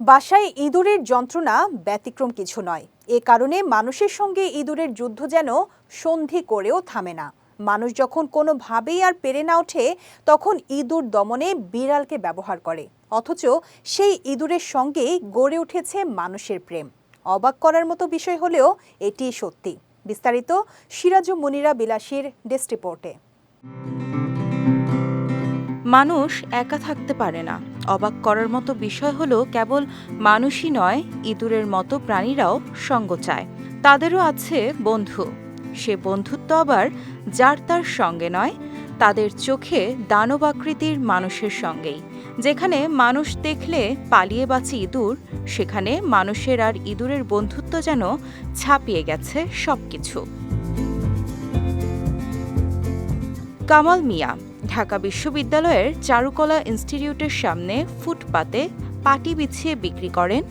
বাসায় ইঁদুরের যন্ত্রণা ব্যতিক্রম কিছু নয়। এ কারণে মানুষের সঙ্গে ইঁদুরের যুদ্ধ যেন সন্ধি করেও থামে না। মানুষ যখন কোনোভাবেই আর পেরে না ওঠে, তখন ইঁদুর দমনে বিড়ালকে ব্যবহার করে। অথচ সেই ইঁদুরের সঙ্গেই গড়ে উঠেছে মানুষের প্রেম। অবাক করার মতো বিষয় হলেও এটি সত্যি। বিস্তারিত সিরাজু মুনিরা বিলাসীর ডেস্ক রিপোর্টে। মানুষ একা থাকতে পারে না। অবাক করার মতো বিষয় হলো কেবল মানুষই নয়, ইঁদুরের মতো প্রাণীরাও সঙ্গ চায়। তাদেরও আছে বন্ধু। সে বন্ধুত্ব আবার যার তার সঙ্গে নয়, তাদের চোখে দানবাকৃতির মানুষের সঙ্গেই। যেখানে মানুষ দেখলে পালিয়ে বাঁচে ইঁদুর, সেখানে মানুষের আর ইঁদুরের বন্ধুত্ব যেন ছাপিয়ে গেছে সবকিছু। কামাল মিয়া ঢাকা বিশ্ববিদ্যালয়ের চারুকলা ইনস্টিটিউটের সামনে ফুটপাতে পাটি বিছিয়ে বিক্রি করেন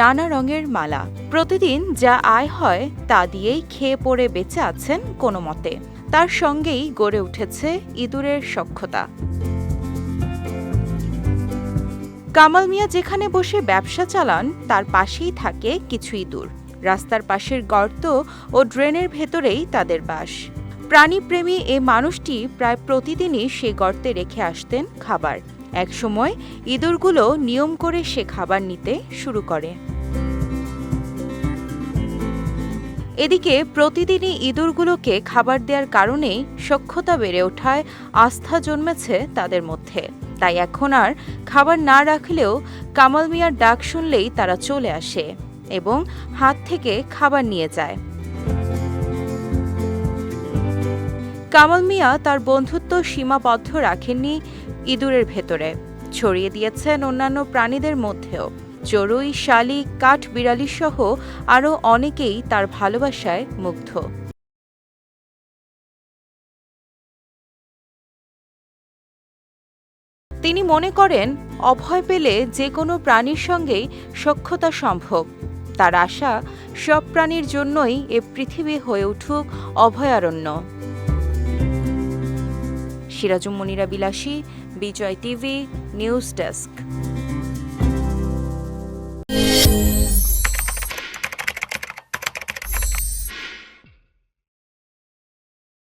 নানা রঙের মালা। প্রতিদিন যা আয় হয় তা দিয়েই খেয়ে পড়ে বেঁচে আছেন কোনো মতে। তার সঙ্গেই গড়ে উঠেছে ইঁদুরের সক্ষতা কামাল মিয়া যেখানে বসে ব্যবসা চালান, তার পাশেই থাকে কিছু ইঁদুর। রাস্তার পাশের গর্ত ও ড্রেনের ভেতরেই তাদের বাস। প্রাণীপ্রেমী এ মানুষটি প্রায় প্রতিদিনই সে গর্তে রেখে আসতেন খাবার। একসময় ইঁদুরগুলো নিয়ম করে সে খাবার নিতে শুরু করে। এদিকে প্রতিদিনই ইঁদুরগুলোকে খাবার দেওয়ার কারণেই সক্ষতা বেড়ে ওঠায়, আস্থা জন্মেছে তাদের মধ্যে। তাই এখন আর খাবার না রাখলেও কামাল মিয়ার ডাক শুনলেই তারা চলে আসে এবং হাত থেকে খাবার নিয়ে যায়। কামাল মিয়া তার বন্ধুত্ব সীমাবদ্ধ রাখেননি ইঁদুরের ভেতরে। ছড়িয়ে দিয়েছেন অন্যান্য প্রাণীদের মধ্যেও। চড়ুই শালিক কাঠ, বিড়ালি সহ আরও অনেকেই তার ভালোবাসায় মুগ্ধ। তিনি মনে করেন, অভয় পেলে যে কোনো প্রাণীর সঙ্গেই সখ্যতা সম্ভব। তার আশা, সব প্রাণীর জন্যই এ পৃথিবী হয়ে উঠুক অভয়ারণ্য। সিরাজুম মনিরা বিলাসী বিজয় টিভি নিউজ ডেস্ক।